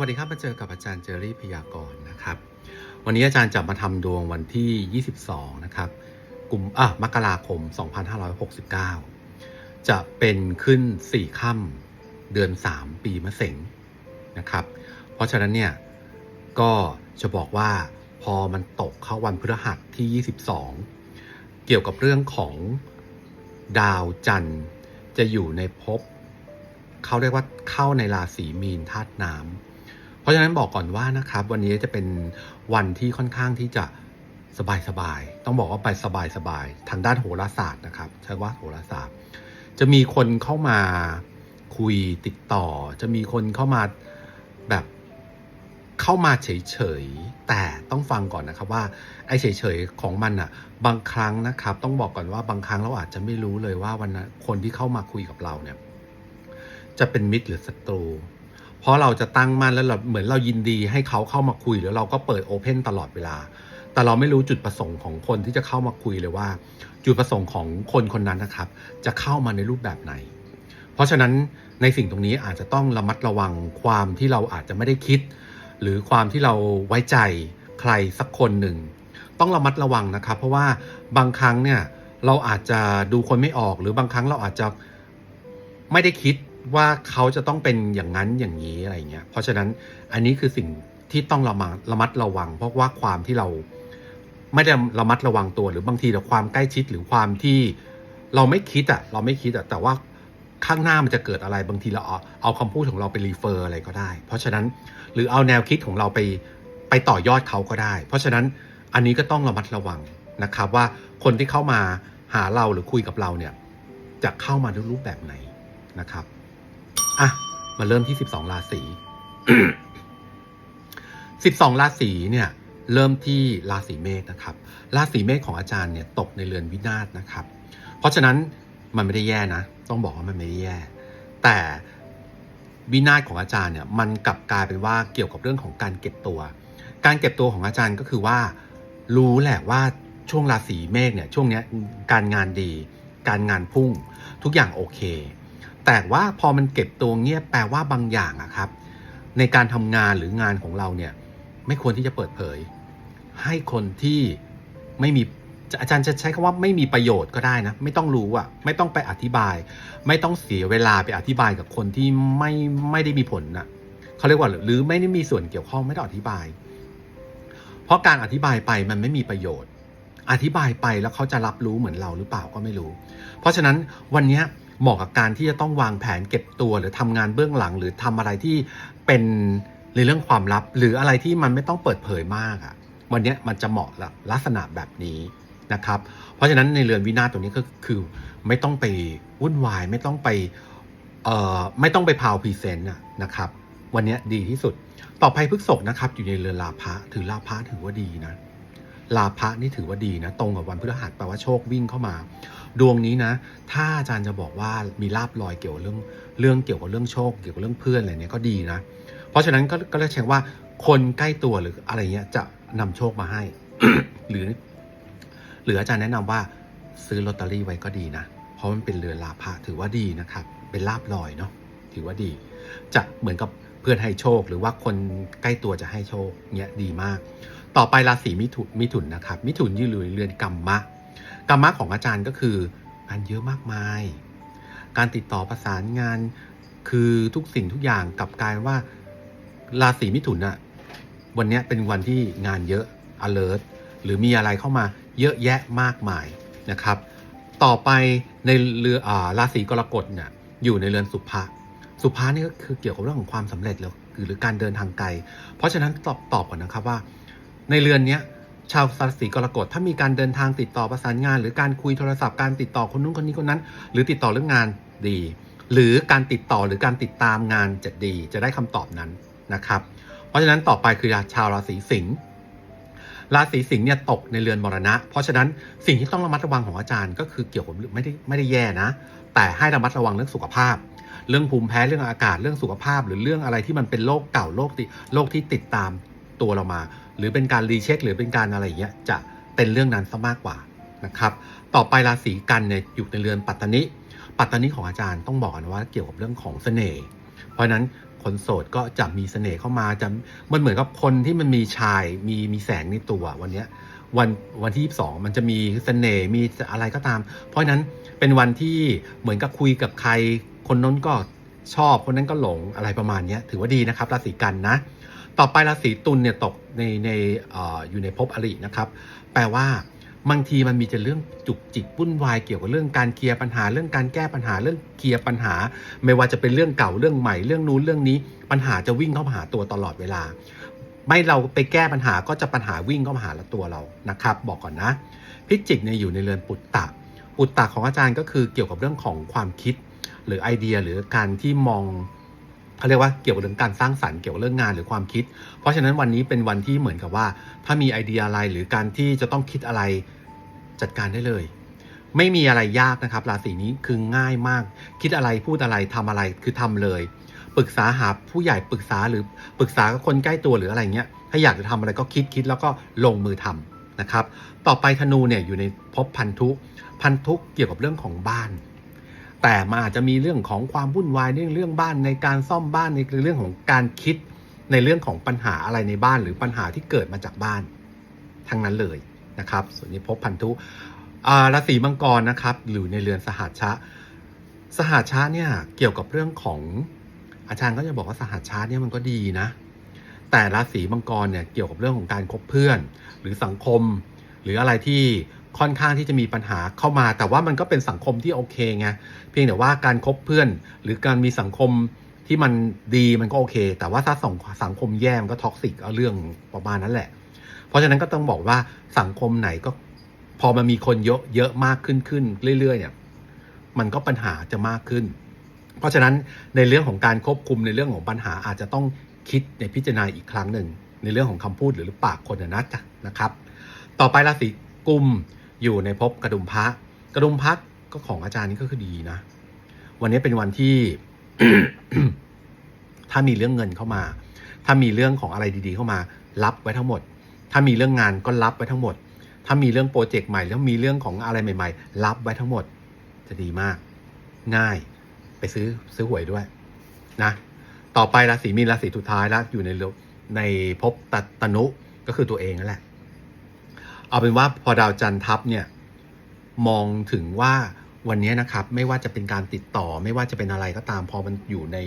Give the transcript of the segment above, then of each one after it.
วัสดีครับมาเจอกับอาจารย์เจอรี่พยากรณ์นะครับ วันนี้อาจารย์จะมาทำดวงวันที่ 22 นะครับกุมอะมกราคม 2569 จะเป็นขึ้น 4 ค่ำเดือน 3 ปีมะเสงนะครับ เพราะฉะนั้นเนี่ยก็จะบอกว่าพอมันตกเข้าวันพฤหัสที่ 22 เกี่ยวกับเรื่องของดาวจันทร์จะอยู่ในภพเขาเรียกว่าเข้าในราศีมีนธาตุน้ำ ราะฉะนั้นบอกก่อนว่านะครับ วันนี้จะเป็นวันที่ค่อนข้างที่จะสบายๆต้องบอกว่าไปสบายๆทางด้านโหราศาสตร์นะครับ ใช้ว่าโหราศาสตร์ จะมีคนเข้ามาคุยติดต่อ จะมีคนเข้ามาแบบเข้ามาเฉยๆ แต่ต้องฟังก่อนนะครับว่าไอ้เฉยๆของมันอะบางครั้งนะครับ ต้องบอกก่อนว่าบางครั้งเราอาจจะไม่รู้เลยว่าวันนั้นคนที่เข้ามาคุยกับเราเนี่ย จะเป็นมิตรหรือศัตรู ราะเราจะตั้งมั่นแล้วเราเหมือนเรายินดีให้เขาเข้ามาคุยแล้วเราก็เปิดโอเพนตลอดเวลา แต่เราไม่รู้จุดประสงค์ของคนที่จะเข้ามาคุยเลยว่า จุดประสงค์ของคนคนนั้นนะครับ จะเข้ามาในรูปแบบไหน เพราะฉะนั้นในสิ่งตรงนี้อาจจะต้องระมัดระวังความที่เราอาจจะไม่ได้คิด หรือความที่เราไว้ใจใครสักคนหนึ่ง ต้องระมัดระวังนะครับ เพราะว่าบางครั้งเนี่ยเราอาจจะดูคนไม่ออก หรือบางครั้งเราอาจจะไม่ได้คิด ว่าเขาจะต้องเป็นอย่างนั้นอย่างนี้อะไรเงี้ย เพราะฉะนั้นอันนี้คือสิ่งที่ต้องระมัดระมัดระวัง เพราะว่าความที่เราไม่ได้ระมัดระวังตัวหรือบางทีเราความใกล้ชิดหรือความที่เราไม่คิดอะเราไม่คิดอะแต่ว่าข้างหน้ามันจะเกิดอะไรบางทีเราเอาเอาคำพูดของเราไปรีเฟอร์อะไรก็ได้ เพราะฉะนั้นหรือเอาแนวคิดของเราไปไปต่อยอดเขาก็ได้ เพราะฉะนั้นอันนี้ก็ต้องระมัดระวังนะครับว่าคนที่เข้ามาหาเราหรือคุยกับเราเนี่ยจะเข้ามาด้วยรูปแบบไหนนะครับ อะ มาเริ่มที่12ราศี12ราศีเนี่ย เริ่มที่ราศีเมษนะครับ ราศีเมษของอาจารย์เนี่ยตกในเรือนวินาศนะครับ เพราะฉะนั้นมันไม่ได้แย่นะ ต้องบอกว่ามันไม่ได้แย่ แต่วินาศของอาจารย์เนี่ยมันกลับกลายเป็นว่าเกี่ยวกับเรื่องของการเก็บตัว การเก็บตัวของอาจารย์ก็คือว่า รู้แหละว่าช่วงราศีเมษเนี่ยช่วงเนี้ยการงานดี การงานพุ่ง ทุกอย่างโอเค แต่ว่าพอมันเก็บตัวเงียบแปลว่าบางอย่างอะครับ ในการทำงานหรืองานของเราเนี่ย ไม่ควรที่จะเปิดเผย ให้คนที่ไม่มีอาจารย์จะใช้คำว่าไม่มีประโยชน์ก็ได้นะ ไม่ต้องรู้อะไม่ต้องไปอธิบาย ไม่ต้องเสียเวลาไปอธิบายกับคนที่ไม่ไม่ได้มีผลนะเขาเรียกว่าหรือไม่ได้มีส่วนเกี่ยวข้องไม่ต้องอธิบาย เพราะการอธิบายไปมันไม่มีประโยชน์ อธิบายไปแล้วเขาจะรับรู้เหมือนเราหรือเปล่าก็ไม่รู้ เพราะฉะนั้นวันนี้ เหมาะกับการที่จะต้องวางแผนเก็บตัว หรือทำงานเบื้องหลัง หรือทำอะไรที่เป็นในเรื่องความลับ หรืออะไรที่มันไม่ต้องเปิดเผยมากอะ่ะวันนี้มันจะเหมาะละลักษณะแบบนี้นะครับ เพราะฉะนั้นในเรือนวินาศตัวนี้ก็คือไม่ต้องไปวุ่นวายไม่ต้องไปเอ่อไม่ต้องไปพาวพรีเซนต์นะครับ วันนี้ดีที่สุด ต่อไปพฤกษกนะครับ อยู่ในเรือนลาภะถือลาภะถือว่าดีนะ ลาภะนี่ถือว่าดีนะ ตรงกับวันพฤหัสแปลว่าโชควิ่งเข้ามา ดวงนี้นะ ถ้าอาจารย์จะบอกว่ามีลาบลอยเกี่ยวกับเรื่องเรื่องเกี่ยวกับเรื่องโชค เกี่ยวกับเรื่องเพื่อนอะไรเนี่ยก็ดีนะ เพราะฉะนั้นก็ก็เลยเช็คว่าคนใกล้ตัวหรืออะไรเงี้ยจะนำโชคมาให้ หรือ หรืออาจารย์แนะนำว่าซื้อลอตเตอรี่ไว้ก็ดีนะ เพราะมันเป็นเรือนลาภะถือว่าดีนะครับ เป็นลาบลอยเนาะถือว่าดี จะเหมือนกับเพื่อนให้โชค หรือว่าคนใกล้ตัวจะให้โชคเนี่ยดีมาก ต่อไปราศีมิถุนมิถุนนะครับ มิถุนยืนอยู่ในเรือนกรรมะกรรมะของอาจารย์ก็คืองานเยอะมากมาย การติดต่อประสานงานคือทุกสิ่งทุกอย่างกลับกลายว่าราศีมิถุนอะวันนี้เป็นวันที่งานเยอะ alert หรือมีอะไรเข้ามาเยอะแยะมากมายนะครับ ต่อไปในเรืออาราศีกรกฎเนี่ยอยู่ในเรือนสุภะสุภะนี่ก็คือเกี่ยวกับเรื่องของความสำเร็จแล้วหรือการเดินทางไกล เพราะฉะนั้นตอบตอบก่อนนะครับว่า ในเรือนเนี้ยชาวราศีกรกฎถ้ามีการเดินทางติดต่อประสานงาน หรือการคุยโทรศัพท์การติดต่อคนนู้นคนนี้คนนั้น หรือติดต่อเรื่องงานดี หรือการติดต่อหรือการติดตามงานจะดี จะได้คำตอบนั้นนะครับ เพราะฉะนั้นต่อไปคือชาวราศีสิงห์ราศีสิงห์เนี่ยตกในเรือนมรณะ เพราะฉะนั้นสิ่งที่ต้องระมัดระวังของอาจารย์ก็คือเกี่ยวกับไม่ได้ไม่ได้แย่นะ แต่ให้ระมัดระวังเรื่องสุขภาพ เรื่องภูมิแพ้เรื่องอากาศเรื่องสุขภาพ หรือเรื่องอะไรที่มันเป็นโรคเก่าโรคติโรคที่ติดตามตัวเรามา หรือเป็นการรีเช็คหรือเป็นการอะไรอย่างเงี้ยจะเป็นเรื่องนั้นซะมากกว่านะครับ ต่อไปราศีกันเนี่ยอยู่ในเรือนปัตตานิ ปัตตานิของอาจารย์ต้องบอกนะว่าเกี่ยวกับเรื่องของเสน่ห์ เพราะนั้นคนโสดก็จะมีเสน่ห์เข้ามาจะมันเหมือนกับคนที่มันมีชายมีมีแสงในตัววันเนี้ยวันวันที่ 22 มันจะมีเสน่ห์มีอะไรก็ตาม เพราะนั้นเป็นวันที่เหมือนกับคุยกับใคร คนนั้นก็ชอบคนนั้นก็หลงอะไรประมาณนี้ถือว่าดีนะครับราศีกันนะ ต่อไปราศีตุลเนี่ยตกในในออยู่ในภพอรินะครับ แปลว่าบางทีมันมีแต่เรื่องจุกจิกวุ่นวายเกี่ยวกับเรื่องการเคลียร์ปัญหา เรื่องการแก้ปัญหาเรื่องเคลียร์ปัญหา ไม่ว่าจะเป็นเรื่องเก่าเรื่องใหม่เรื่องนู้นเรื่องนี้ ปัญหาจะวิ่งเข้ามาหาตัวตลอดเวลา ไม่เราไปแก้ปัญหาก็จะปัญหาวิ่งเข้ามาหาตัวเรานะครับ บอกก่อนนะ พิจิกเนี่ยอยู่ในเรือนปุตตะปุตตะของอาจารย์ก็คือเกี่ยวกับเรื่องของความคิด หรือไอเดียหรือการที่มอง เขาเรียกว่าเกี่ยวกับเรื่องการสร้างสรรค์เกี่ยวกับเรื่องงานหรือความคิด เพราะฉะนั้นวันนี้เป็นวันที่เหมือนกับว่า ถ้ามีไอเดียอะไรหรือการที่จะต้องคิดอะไรจัดการได้เลย ไม่มีอะไรยากนะครับราศีนี้คือง่ายมาก คิดอะไรพูดอะไรทำอะไรคือทำเลยปรึกษาหาผู้ใหญ่ปรึกษาหรือปรึกษากับคนใกล้ตัวหรืออะไรเงี้ยถ้าอยากจะทำอะไรก็คิดคิดแล้วก็ลงมือทำนะครับ ต่อไปธนูเนี่ยอยู่ในภพพันธุ พันธุเกี่ยวกับเรื่องของบ้าน แต่มันอาจจะมีเรื่องของความวุ่นวายเรื่องเรื่องบ้านในการซ่อมบ้านในเรื่องของการคิดในเรื่องของปัญหาอะไรในบ้านหรือปัญหาที่เกิดมาจากบ้านทั้งนั้นเลยนะครับ ส่วนนี้ภพพันธุราศีมังกรนะครับหรือในเรือนสหัชชะ สหัชชะเนี่ยเกี่ยวกับเรื่องของอาจารย์ก็จะบอกว่าสหัชชะเนี่ยมันก็ดีนะ แต่ราศีมังกรเนี่ยเกี่ยวกับเรื่องของการคบเพื่อน หรือสังคม หรืออะไรที่ ค่อนข้างที่จะมีปัญหาเข้ามา แต่ว่ามันก็เป็นสังคมที่โอเคไงเพียงแต่ว่าการคบเพื่อน หรือการมีสังคมที่มันดีมันก็โอเค แต่ว่าถ้าสังสังคมแย่มันก็ท็อกซิกเอาเรื่องประมาณนั้นแหละ เพราะฉะนั้นก็ต้องบอกว่าสังคมไหนก็พอมันมีคนเยอะเยอะมากขึ้นขึ้นเรื่อย ๆ เนี่ย มันก็ปัญหาจะมากขึ้น เพราะฉะนั้นในเรื่องของการควบคุมในเรื่องของปัญหาอาจจะต้องคิดในพิจารณาอีกครั้งหนึ่ง ในเรื่องของคำพูดหรือปากคนนะนะจ๊ะนะครับ ต่อไปราศีกุม อยู่ในภพกระดุมพระกระดุมพระก็ของอาจารย์นี่ก็คือดีนะ วันนี้เป็นวันที่ ถ้ามีเรื่องเงินเข้ามา ถ้ามีเรื่องของอะไรดี ๆ เข้ามา รับไว้ทั้งหมด ถ้ามีเรื่องงานก็รับไว้ทั้งหมด ถ้ามีเรื่องโปรเจกต์ใหม่ แล้วมีเรื่องของอะไรใหม่ ๆ รับไว้ทั้งหมด จะดีมาก ง่ายไปซื้อซื้อหวยด้วยนะต่อไปราศีมีนราศีสุดท้ายแล้วอยู่ในในภพตัตนุก็คือตัวเองนั่นแหละ เอาเป็นว่าพอดาวจันทร์ทับเนี่ยมองถึงว่าวันนี้นะครับ ไม่ว่าจะเป็นการติดต่อ ไม่ว่าจะเป็นอะไรก็ตามพอมันอยู่ใน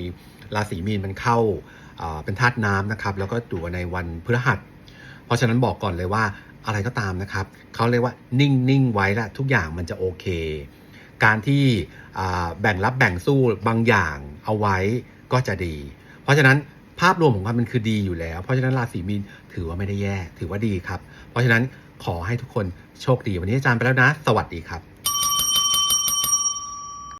ราศีมีนมันเข้าเป็นธาตุน้ำนะครับ แล้วก็อยู่ในวันพฤหัส เพราะฉะนั้นบอกก่อนเลยว่าอะไรก็ตามนะครับเขาเรียกว่านิ่งนิ่งไว้ละทุกอย่างมันจะโอเค การที่แบ่งรับแบ่งสู้บางอย่างเอาไว้ก็จะดี เพราะฉะนั้นภาพรวมของความมันคือดีอยู่แล้ว เพราะฉะนั้นราศีมีนถือว่าไม่ได้แย่ ถือว่าดีครับ เพราะฉะนั้น ขอให้ทุกคนโชคดี วันนี้อาจารย์ไปแล้วนะ สวัสดีครับ